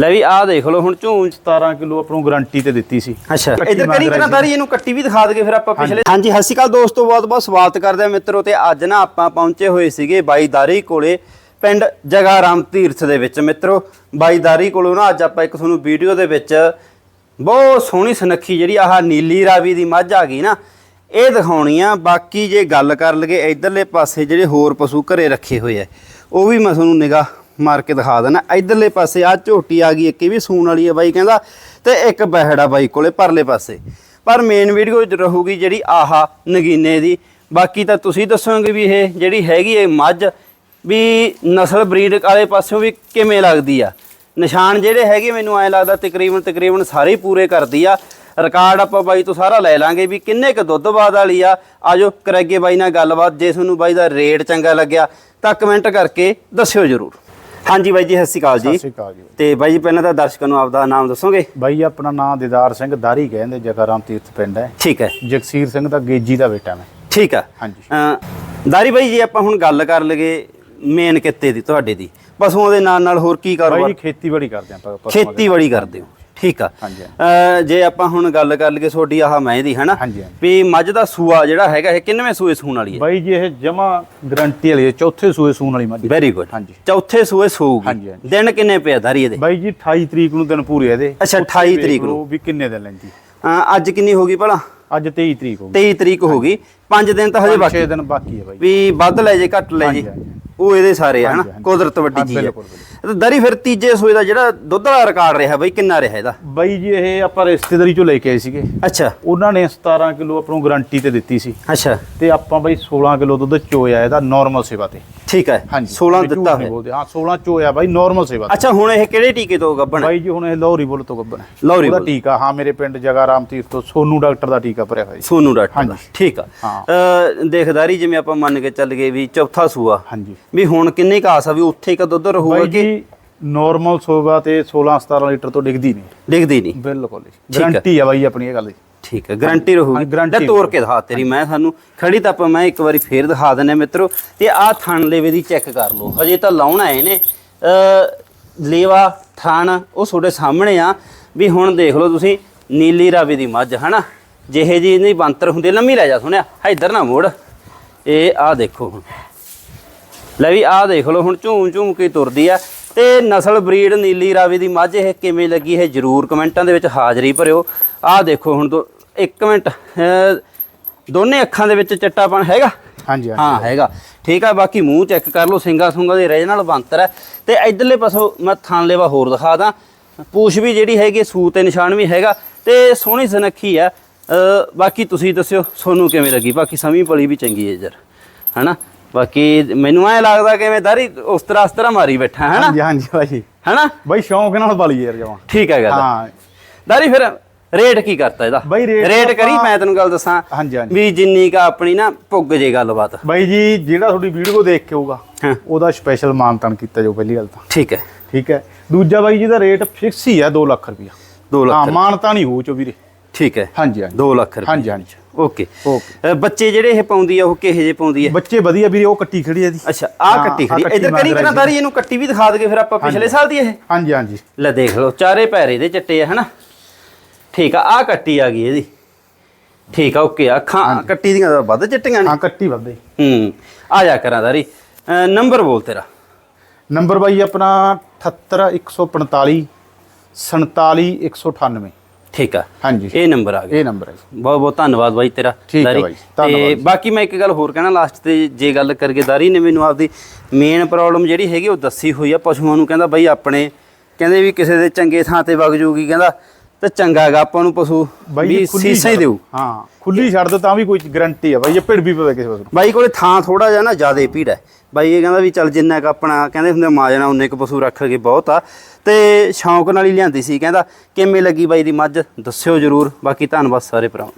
ਲੈ ਵੀ ਆਹ ਦੇਖ ਲਓ ਹੁਣ ਝੂਮ 17 ਕਿਲੋ ਆਪਾਂ ਨੂੰ ਗਾਰੰਟੀ ਤੇ ਦਿੱਤੀ ਸੀ। ਅੱਛਾ। ਇਧਰ ਕਰੀ ਕਰਾਂ। ਤਾਰੀ ਇਹਨੂੰ ਕੱਟੀ ਵੀ ਦਿਖਾ ਦਗੇ ਫਿਰ ਆਪਾਂ ਪਿਛਲੇ ਹਾਂਜੀ ਸਤਿ ਸ਼੍ਰੀ ਅਕਾਲ ਦੋਸਤੋ ਬਹੁਤ ਬਹੁਤ ਸਵਾਗਤ ਕਰਦੇ ਆ ਮਿੱਤਰੋ ਤੇ ਅੱਜ ਨਾ ਆਪਾਂ ਪਹੁੰਚੇ ਹੋਏ ਸੀਗੇ ਬਾਈ ਦਾਰੀ ਕੋਲੇ ਪਿੰਡ ਜਗਾਰਾਮ ਤੀਰਥ ਦੇ ਵਿੱਚ। ਮਿੱਤਰੋ ਬਾਈ ਦਾਰੀ ਕੋਲੋਂ ਨਾ ਅੱਜ ਆਪਾਂ ਇੱਕ ਤੁਹਾਨੂੰ ਵੀਡੀਓ ਦੇ ਵਿੱਚ ਬਹੁਤ ਸੋਹਣੀ ਸੁਨੱਖੀ ਜਿਹੜੀ ਆਹ ਨੀਲੀ ਰਾਵੀ ਦੀ ਮੱਝ ਆ ਗਈ ਨਾ ਇਹ ਦਿਖਾਉਣੀ ਆ। ਬਾਕੀ ਜੇ ਗੱਲ ਕਰ ਲਗੇ ਇਧਰਲੇ ਪਾਸੇ ਜਿਹੜੇ ਹੋਰ ਪਸ਼ੂ ਘਰੇ ਰੱਖੇ ਹੋਏ ਆ ਉਹ ਵੀ ਮੈਂ ਤੁਹਾਨੂੰ ਨਿਗਾਹ ਮਾਰ ਕੇ ਦਿਖਾ ਦੇਣਾ। ਇਧਰਲੇ ਪਾਸੇ ਆ ਝੋਟੀ ਆ ਗਈ, ਇੱਕ ਇਹ ਵੀ ਸੂਣ ਵਾਲੀ ਆ ਬਾਈ ਕਹਿੰਦਾ, ਤੇ ਇੱਕ ਬਹਿੜਾ ਬਾਈ ਕੋਲੇ ਪਰਲੇ ਪਾਸੇ। ਪਰ ਮੇਨ ਵੀਡੀਓ ਚ ਰਹੂਗੀ ਜਿਹੜੀ ਆਹਾ ਨਗੀਨੇ ਦੀ। ਬਾਕੀ ਤਾਂ ਤੁਸੀਂ ਦੱਸੋਗੇ ਵੀ ਇਹ ਜਿਹੜੀ ਹੈਗੀ ਇਹ ਮੱਝ, ਵੀ ਨਸਲ ਬਰੀਡ ਵਾਲੇ ਪਾਸਿਓਂ ਵੀ ਕਿਵੇਂ ਲੱਗਦੀ ਆ। ਨਿਸ਼ਾਨ ਜਿਹੜੇ ਹੈਗੇ ਮੈਨੂੰ ਐ ਲੱਗਦਾ ਤਕਰੀਬਨ ਤਕਰੀਬਨ ਸਾਰੇ ਪੂਰੇ ਕਰਦੀ ਆ। ਰਿਕਾਰਡ ਆਪਾਂ ਬਾਈ ਤੋਂ ਸਾਰਾ ਲੈ ਲਾਂਗੇ ਵੀ ਕਿੰਨੇ ਕ ਦੁੱਧ ਬਾਦ ਵਾਲੀ ਆ। ਆਜੋ ਕਰਾਂਗੇ ਬਾਈ ਨਾਲ ਗੱਲਬਾਤ। ਜੇ ਤੁਹਾਨੂੰ ਬਾਈ ਦਾ ਰੇਟ ਚੰਗਾ ਲੱਗਿਆ ਤਾਂ ਕਮੈਂਟ ਕਰਕੇ ਦੱਸਿਓ ਜਰੂਰ। ਹਾਂਜੀ ਬਾਈ ਜੀ ਸਤਿ ਸ਼੍ਰੀ ਅਕਾਲ ਜੀ। ਸਤਿ ਸ਼੍ਰੀ ਅਕਾਲ ਜੀ। ਤੇ ਬਾਈ ਜੀ ਪਹਿਲਾਂ ਤਾਂ ਦਰਸ਼ਕਾਂ ਨੂੰ ਆਪਦਾ ਨਾਮ ਦੱਸੋਗੇ? ਬਾਈ ਆਪਣਾ ਨਾਮ ਦਿਦਾਰ ਸਿੰਘ ਦਾਰੀ ਕਹਿੰਦੇ ਜਗਾਰਾਮ ਤੀਰਥ ਪਿੰਡ ਹੈ। ਠੀਕ ਹੈ। ਜਗਸੀਰ ਸਿੰਘ ਦਾ ਗੇਜੀ ਦਾ ਬੇਟਾ ਮੈਂ। ਠੀਕ ਆ। ਹਾਂਜੀ। ਅਹ ਦਾਰੀ ਬਾਈ ਜੀ ਆਪਾਂ ਹੁਣ ਗੱਲ ਕਰ ਲਗੇ ਮੇਨ ਕਿੱਤੇ ਦੀ ਤੁਹਾਡੇ ਦੀ। ਪਸ਼ੂਆਂ ਦੇ ਨਾਲ ਨਾਲ ਹੋਰ ਕੀ ਬਾਈ ਕਾਰੋਬਾਰ? ਜੀ ਖੇਤੀਬਾੜੀ ਕਰਦੇ ਆਪਾਂ। ਖੇਤੀਬਾੜੀ ਕਰਦੇ ਹੋ। ਠੀਕ ਆ। ਜੇ ਆਪਾਂ ਹੁਣ ਗੱਲ ਕਰ ਲਈਏ ਤੁਹਾਡੀ ਆਹ ਮੈਂ ਦੀ ਹਨਾ ਹਾਂਜੀ, ਹਾਂਜੀ। ਵੀ ਮੱਝ ਦਾ ਸੂਆ ਜਿਹੜਾ ਹੈਗਾ ਇਹ ਕਿੰਨਵੇਂ ਸੂਏ ਸੂਣ ਵਾਲੀ ਹੈ? ਬਾਈ ਜੀ ਇਹ ਜਮਾ ਗਾਰੰਟੀ ਵਾਲੀ ਹੈ ਚੌਥੇ ਸੂਏ ਸੂਣ ਵਾਲੀ ਮੱਝ। ਵੈਰੀ ਗੁੱਡ ਹਾਂਜੀ। ਚੌਥੇ ਸੂਏ ਸੂਗੀ। ਹਾਂਜੀ। ਦਿਨ ਕਿੰਨੇ ਪਿਆ ਦਾਰੀ ਇਹਦੇ? ਬਾਈ ਜੀ 28 ਤਰੀਕ ਨੂੰ ਦਿਨ ਪੂਰੇ ਇਹਦੇ। ਅੱਛਾ, ਉੱਥੇ 28 ਵੇਖ ਤਰੀਕ ਲਓ ਨੂੰ। ਵੀ ਕਿੰਨੇ ਦਿਨ ਲੈਂਦੀ। ਅਹ ਅੱਜ ਕਿੰਨੀ ਹੋ ਗਈ ਭਲਾ? ਅੱਜ 23 ਤਰੀਕ ਹੋ ਗਈ। 23 ਤਰੀਕ ਹੋ ਗਈ। 5 ਦਿਨ ਤਾਂ ਹਜੇ 6 ਬਾਕੀ। ਦਿਨ ਬਾਕੀ ਹੈ ਬਾਈ। ਵੀ ਵੱਧ ਲੈ ਜੇ ਘੱਟ ਲੈ ਜੇ। ਹਾਂਜੀ, ਹਾਂਜੀ। ਉਹ ਇਹਦੇ ਸਾਰੇ ਆ ਹਨਾ। ਕੁਦਰਤ ਵੱਡੀ ਚੀਜ਼ ਹੈ ਬਿਲਕੁਲ, ਤੇ ਦਰੀ ਫਿਰ ਤੀਜੇ ਸੂਏ ਦਾ ਜਿਹੜਾ ਦੁੱਧ ਵਾਲਾ ਰਿਕਾਰਡ ਰਿਹਾ ਬਈ ਕਿੰਨਾ ਰਿਹਾ ਇਹਦਾ? ਬਾਈ ਜੀ ਇਹ ਆਪਾਂ ਰਿਸ਼ਤੇਦਾਰੀ ਚੋਂ ਲੈ ਕੇ ਆਏ ਸੀਗੇ। ਅੱਛਾ। ਉਹਨਾਂ ਨੇ 17 ਕਿਲੋ ਆਪਾਂ ਨੂੰ ਗਾਰੰਟੀ ਤੇ ਦਿੱਤੀ ਸੀ। ਅੱਛਾ। ਤੇ ਆਪਾਂ ਬਾਈ 16 ਕਿਲੋ ਦੁੱਧ ਚੋਇਆ ਇਹਦਾ ਨਾਰਮਲ ਸੇਵਾ ਤੇ। ਠੀਕ ਹੈ। 16 ਵੀ ਝੂਠ ਦਿੱਤਾ ਹੋਇਆ। ਬੋਲਦੇ। ਹਾਂ 16 ਚੋਇਆ ਬਾਈ ਨਾਰਮਲ ਸੇਵਾ ਅੱਛਾ ਹੁਣ ਇਹ ਕਿਹੜੇ ਟੀਕੇ ਤੋਂ ਗੱਬਣ ਬਾਈ ਜੀ ਹੁਣ ਇਹ ਲਾਹੌਰੀ ਬੁੱਲ ਤੋਂ ਗੱਬਣ ਹੈ। ਬੁੱਲ। ਟੀਕਾ ਹਾਂ ਮੇਰੇ ਪਿੰਡ ਜਗਾਰਾਮ ਤੀਰਥ ਤੋਂ ਸੋਨੂ ਡਾਕਟਰ ਦਾ ਟੀਕਾ ਭਰਿਆ ਹੋਇਆ ਜੀ। ਸੋਨੂ ਡਾਕਟਰ ਦਾ। ਠੀਕ ਆ। ਦੇਖਦਾਰੀ ਜਿਵੇਂ ਆਪਾਂ ਮੰਨ ਕੇ ਚੱਲ ਗਏ ਵੀ ਚੌਥਾ ਸੂਆ। ਹਾਂਜੀ। ਵੀ ਹੁਣ ਕਿੰਨੀ ਕਾਸ ਆ ਵੀ ਉੱਥੇ ਇੱਕ ਦੁੱਧ ਰਹੂਗਾ ਕਿ ਨਾਰਮਲ ਸੋਵਾ ਤੇ 16 17 ਲੀਟਰ ਤੋਂ ਡਿੱਗਦੀ ਨਹੀਂ। ਡਿੱਗਦੀ ਨਹੀਂ। ਬਿਲਕੁਲ। ਗਾਰੰਟੀ ਆ ਬਾਈ ਆਪਣੀ ਇਹ ਗੱਲ ਦੀ। ਠੀਕ ਹੈ ਗਾਰੰਟੀ ਰਹੂਗੀ। ਤੇ ਤੋੜ ਕੇ ਦਿਖਾ ਤੇਰੀ ਮੈਂ ਸਾਨੂੰ ਖੜੀ ਤਾਂ ਆਪਾਂ ਮੈਂ ਇੱਕ ਵਾਰੀ ਫੇਰ ਦਿਖਾ ਦਿੰਨੇ ਮਿੱਤਰੋ ਤੇ ਆਹ ਥਣ ਲੇਵੇ ਦੀ ਚੈੱਕ ਕਰ ਲਓ। ਹਜੇ ਤਾਂ ਲਾਉਣਾ ਇਹਨੇ। ਅ ਲੇਵਾ ਥਣ ਉਹ ਤੁਹਾਡੇ ਸਾਹਮਣੇ ਆ। ਵੀ ਹੁਣ ਦੇਖ ਲਓ ਤੁਸੀਂ ਨੀਲੀ ਰਾਵੀ ਦੀ ਮੱਝ ਹਨਾ? ਜਿਹੇ ਜੀ ਇਹਦੀ ਬੰਤਰ ਹੁੰਦੀ ਲੰਮੀ ਲੈ ਜਾ ਸੁਣਿਆ ਇੱਧਰ ਨਾ ਮੋੜ। ਇਹ ਆਹ ਦੇਖੋ ਹੁਣ। ਲੈ ਵੀ ਆਹ ਦੇਖ ਲਓ ਹੁਣ ਝੂਮ ਝੂਮ ਕੇ ਤੁਰਦੀ ਆ। ਤੇ ਨਸਲ ਬਰੀਡ ਨੀਲੀ ਰਾਵੀ ਦੀ ਮੱਝ ਇਹ ਕਿਵੇਂ ਲੱਗੀ? ਇਹ ਜਰੂਰ ਕਮੈਂਟਾਂ ਦੇ ਵਿੱਚ ਹਾਜ਼ਰੀ ਭਰਿਓ। ਆਹ ਦੇਖੋ ਹੁਣ ਦੋ ਇੱਕ ਮਿੰਟ ਦੋਨੇ ਅੱਖਾਂ ਦੇ ਵਿੱਚ ਚਿੱਟਾਪਣ ਹੈਗਾ? ਹਾਂਜੀ ਹਾਂ ਹੈਗਾ। ਠੀਕ ਆ ਬਾਕੀ ਮੂੰਹ ਚੈੱਕ ਕਰ ਲਓ ਸਿੰਗਾ ਸੁੰਗਾ ਦੇ ਰੇਜ ਨਾਲ ਬੰਤਰ ਹੈ। ਤੇ ਇਧਰਲੇ ਪਾਸੋਂ ਮੈਂ ਥਾਂ ਲੇਵਾ ਹੋਰ ਦਿਖਾ ਦਾਂ। ਪੂਛ ਵੀ ਜਿਹੜੀ ਹੈਗੀ ਸੂ ਤੇ ਨਿਸ਼ਾਨ ਵੀ ਹੈਗਾ ਤੇ ਸੋਹਣੀ ਸੁਨੱਖੀ ਆ ਬਾਕੀ ਤੁਸੀਂ ਦੱਸਿਓ ਸੋਨੂੰ ਕਿਵੇਂ ਲੱਗੀ? ਬਾਕੀ ਸਮੀ ਪਲੀ ਵੀ ਚੰਗੀ ਹੈ ਜਰ ਹਨਾ? ਬਾਕੀ ਮੈਨੂੰ ਐ ਲੱਗਦਾ ਕਿ ਮੈਂ ਦਾਰੀ ਉਸ ਤਰ੍ਹਾਂ ਉਸ ਤਰ੍ਹਾਂ ਮਾਰੀ ਬੈਠਾ ਹਨਾ? ਹਾਂਜੀ ਹਾਂਜੀ ਬਾਈ ਹਨਾ? ਬਾਈ ਸ਼ੌਂਕ ਨਾਲ ਬਾਲੀ ਯਾਰ ਜਮਾ। ਠੀਕ ਹੈ ਗੱਲ। ਹਾਂ। ਦਾਰੀ ਫਿਰ ਰੇਟ ਕੀ ਕਰਤਾ ਇਹਦਾ? ਬਾਈ ਰੇਟ ਕਰੀ ਮੈਂ ਤੈਨੂੰ ਗੱਲ ਦੱਸਾਂ। ਹਾਂਜੀ, ਹਾਂਜੀ। ਵੀ ਜਿੰਨੀ ਕਾ ਆਪਣੀ ਨਾ ਪੁੱਗ ਜੇ ਗੱਲਬਾਤ। ਬਾਈ ਜੀ ਜਿਹੜਾ ਤੁਹਾਡੀ ਵੀਡੀਓ ਦੇਖ ਕੇ ਆਊਗਾ ਹਾਂ। ਉਹਦਾ ਸਪੈਸ਼ਲ ਮਾਨਤਾਨ ਕੀਤਾ ਜਾਊ ਪਹਿਲੀ ਗੱਲ ਤਾਂ। ਠੀਕ ਹੈ। ਠੀਕ ਹੈ। ਦੂਜਾ ਬਾਈ ਜੀ ਦਾ ਰੇਟ ਫਿਕਸ ਹੀ ਹੈ 2 ਲੱਖ ਰੁਪਇਆ 2 ਹਾਂ ਲੱਖ ਮਾਨਤਾ ਨਹੀਂ ਹੋਊ ਚੋ ਵੀਰੇ। ਠੀਕ ਹੈ। ਹਾਂਜੀ ਹਾਂਜੀ। 2 ਲੱਖ ਰੁਪਏ। ਹਾਂਜੀ ਹਾਂਜੀ। ਓਕੇ। ਓਕੇ। ਬੱਚੇ ਜਿਹੜੇ ਇਹ ਪਾਉਂਦੀ ਆ ਉਹ ਕਿਹੇ ਜੇ ਪਾਉਂਦੀ ਆ? ਬੱਚੇ ਵਧੀਆ ਵੀਰੇ ਉਹ ਕੱਟੀ ਖੜੀ ਹੈ ਦੀ ਅੱਛਾ ਆ ਕੱਟੀ ਖੜੀ। ਇਧਰ ਕਰੀ ਮਾਰ ਕਰਾਂ ਰਹੀ ਦਾਰੀ ਇਹਨੂੰ ਕੱਟੀ ਵੀ ਦਿਖਾ ਦਗੇ ਫਿਰ ਆਪਾਂ ਪਿਛਲੇ ਸਾਲ ਦੀ ਇਹ। ਹਾਂਜੀ ਹਾਂਜੀ। ਲੈ ਦੇਖ ਲਓ ਚਾਰੇ ਪੈਰੇ ਦੇ ਚਿੱਟੇ ਆ ਹਨਾ? ਠੀਕ ਆ ਆ ਕੱਟੀ ਆ ਗਈ ਇਹਦੀ। ਠੀਕ ਆ ਓਕੇ ਅੱਖਾਂ ਕੱਟੀ ਦੀਆਂ ਵੱਧ ਚਿੱਟੀਆਂ ਨੇ। ਹਾਂ ਕੱਟੀ ਵੱਧੇ। ਹੂੰ ਆ ਜਾ ਕਰਾਂ ਦਾਰੀ ਅ, ਨੰਬਰ ਬੋਲ ਤੇਰਾ। ਨੰਬਰ ਬਾਈ ਆਪਣਾ 78145 47198 ਠੀਕ ਆ? ਹਾਂਜੀ। ਇਹ ਨੰਬਰ ਆ ਗਿਆ। ਇਹ ਨੰਬਰ ਹੈ ਜੀ। ਬਹੁਤ ਬਹੁਤ ਧੰਨਵਾਦ ਬਾਈ ਤੇਰਾ ਠੀਕ ਹੈ। ਬਾਈ, ਤੇ ਜੀ। ਬਾਕੀ ਮੈਂ ਇੱਕ ਗੱਲ ਹੋਰ ਕਹਿਣਾ ਲਾਸਟ ਤੇ ਜੇ ਗੱਲ ਕਰਗੇ ਦਾਰੀ ਨੇ ਮੈਨੂੰ ਆਪਦੀ ਮੇਨ ਪ੍ਰੋਬਲਮ ਜਿਹੜੀ ਹੈਗੀ ਉਹ ਦੱਸੀ ਹੋਈ ਆ। ਪਸ਼ੂਆਂ ਨੂੰ ਕਹਿੰਦਾ ਬਾਈ ਆਪਣੇ ਕਹਿੰਦੇ ਵੀ ਕਿਸੇ ਦੇ ਚੰਗੇ ਥਾਂ ਤੇ ਵਗ ਜੂਗੀ ਕਹਿੰਦਾ ਤੇ ਚੰਗਾ ਹੈਗਾ ਆਪਾਂ ਨੂੰ ਪਸ਼ੂ ਬਾਈ ਵੀ ਜੀ ਖੁੱਲੀ ਸੀਸਾ ਹੀ ਦੇਊ। ਹਾਂ ਖੁੱਲੀ ਛੱਡ ਦੋ ਤਾਂ ਵੀ ਕੋਈ ਗਾਰੰਟੀ ਹੈ ਬਾਈ ਇਹ ਭਿੜ ਵੀ ਪਵੇ ਕਿਸੇ ਪਾਸੇ। ਬਾਈ ਕੋਲੇ ਥਾਂ ਥੋੜਾ ਜਿਹਾ ਨਾ ਜ਼ਿਆਦੇ ਭੀੜ ਹੈ। ਬਾਈ ਇਹ ਕਹਿੰਦਾ ਵੀ ਚੱਲ ਜਿੰਨਾ ਕ ਆਪਣਾ, ਕਹਿੰਦੇ ਹੁੰਦੇ ਮਾਜਣਾ ਉਨੇ ਕ ਪਸ਼ੂ ਰੱਖ ਕੇ ਬਹੁਤ ਆ। ਤੇ ਸ਼ੌਂਕ ਨਾਲ ਹੀ ਲਿਆਂਦੀ ਸੀ, ਕਹਿੰਦਾ ਕਿਵੇਂ ਲੱਗੀ ਬਾਈ ਦੀ ਮੱਝ? ਦੱਸਿਓ ਜਰੂਰ। ਬਾਕੀ ਧੰਨਵਾਦ ਸਾਰੇ ਭਰਾਵਾਂ